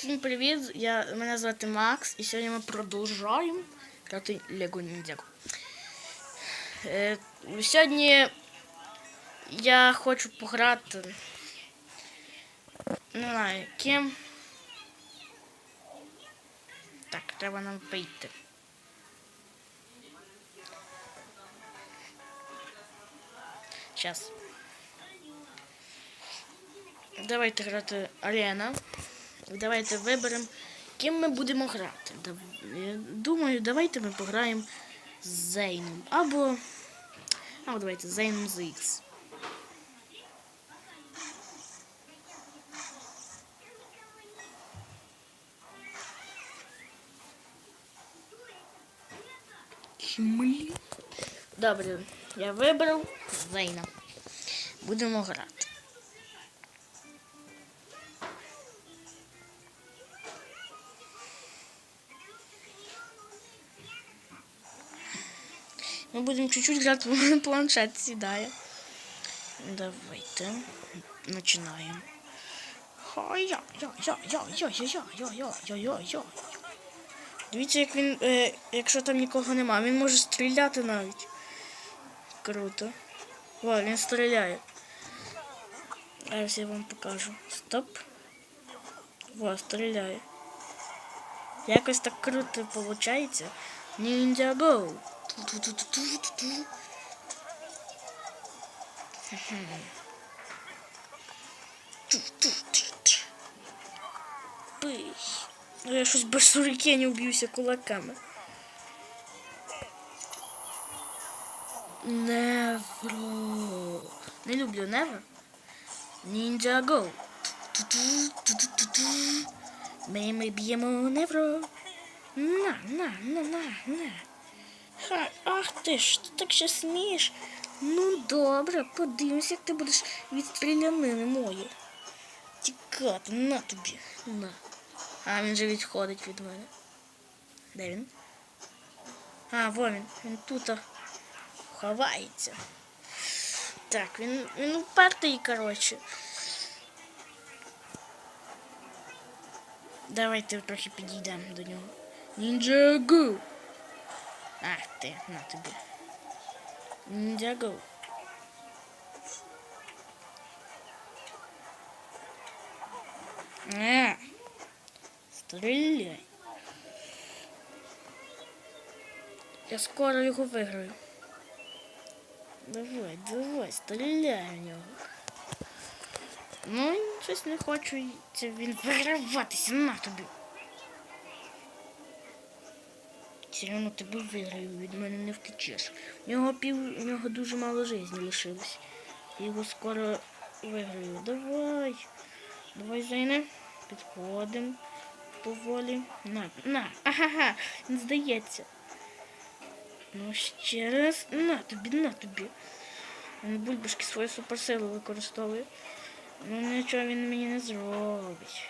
Всім привіт! Я, мене звати Макс, і сьогодні ми продовжуємо грати Лего Ніндзяго. Е, сьогодні я хочу пограти. Не знаю, ким. Так, треба нам вийти. Зараз. Давайте грати арена. Давайте виберемо, ким ми будемо грати. Я Думаю, давайте ми пограємо з Зейном. Або. Або давайте з Зейном з X. Добре, я вибрав Зейна. Будемо грати. Ми будемо чуть-чуть грати, бо планшет сідає. Давайте починаємо. Дивіться, як він, е, якщо там нікого нема, він може стріляти навіть. Круто. О, він стріляє. Зараз я вам покажу. Стоп. Во, стріляє. Якось так круто виходить. Ninja Go! Пий. Ну, Я щось без сурикенів б'юся кулаками. Невро. Не люблю Невро. Go. Ту-ту-ту-ту-ту-ту. Ми ми б'ємо Невро. На, на, на, на, на. Ха, ах ти ж, ти так ще смієш. Ну добре, подивимось, як ти будеш від стрілянини мої. Тікати, на тобі. На. А, він же відходить від мене. Де він? А, во він. Він тут а, ховається. Так, він, він упертий, коротше. Давайте трохи підійдемо до нього. Нінджагу. Ах ти, на тобі. Ніндзяго. А, стріляй. Я скоро його виграю. Давай, давай, стріляй в нього. Ну, щось не хочу він виграватися на тобі. Все одно тебе виграю, від мене не втечеш. У нього пів, у нього дуже мало житті лишилось. Його скоро виграю. Давай. Давай, Зайне. Підходимо поволі. На, на, ага, не здається. Ну, ще раз. На тобі, на тобі. Він бульбашки свою суперсилу використовує. Ну нічого він мені не зробить.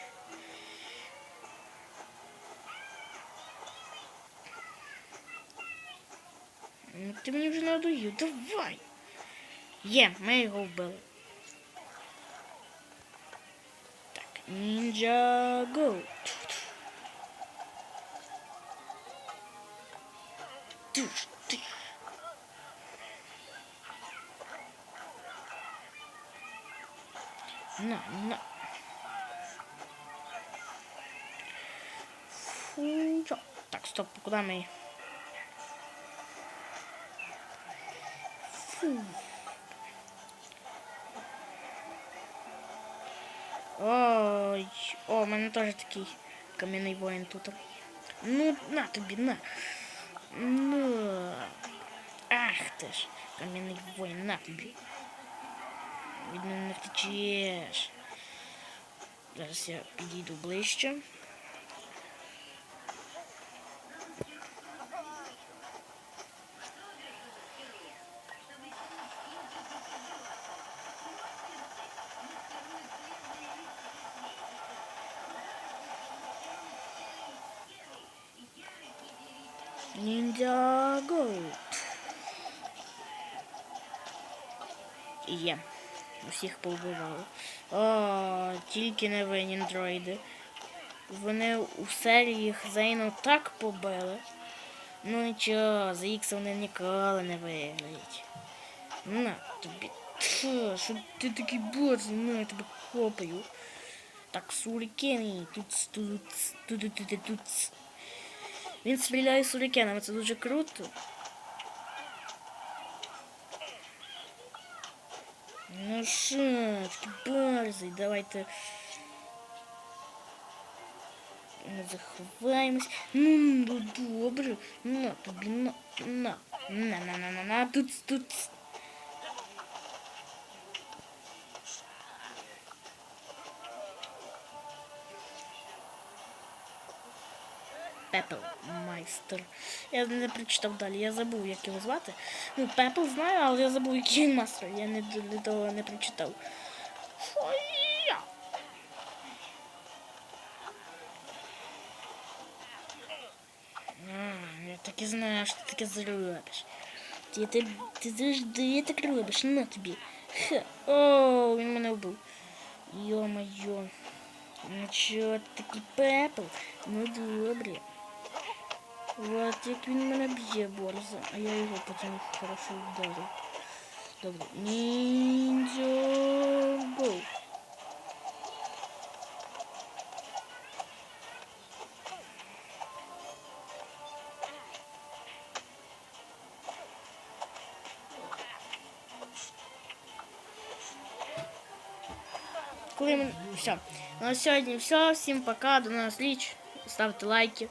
Ну, ти мені вже надоїв. Давай. Є, ми його вбили. Так, ніндзя го. Туш, туш. На, на. Фу, чо? Так, стоп, куда мы? Фу. Ой, о, у мене теж такий кам'яний воїн тут. Ну, на тобі, на. Ну. Ах ти ж, кам'яний воїн, на тобі. Від мене не втечеш. Зараз я підійду ближче. Ніндзяго. Є. Усіх повбивали. О, тільки не ви, ніндроїди. Вони у серії Хзейну так побили. Ну нічого, за Ікса вони ніколи не виграють. На тобі. Фу, що ти такий борзий, на я тебе хопаю. Так, сурікени, тут, тут, тут, тут, тут, тут. Він стріляє сурікенами, це дуже круто. Ну що, такий борзий, давайте. Не заховаємось. Ну, ну добре. На тобі, на, на, на, на, на, на, на, тут, тут. Пепел майстер. Я не прочитав далі, я забув, як його звати. Ну, Пепел знаю, але я забув, який він мастер. Я не, до того не прочитав. Ой-я. Я так і знаю, що ти таке зробиш. Ти, ти, ти завжди так робиш, на тобі. Ха. О, він мене вбив. Йо-моє. Ну чого такий пепел? Ну добре. От як він мене б'є борзо, а я його потім хорошо вдарю. Добре. Ніндзя го. Коли ми... Все. На сьогодні все. Всім пока. До нас зустріч. Ставте лайки.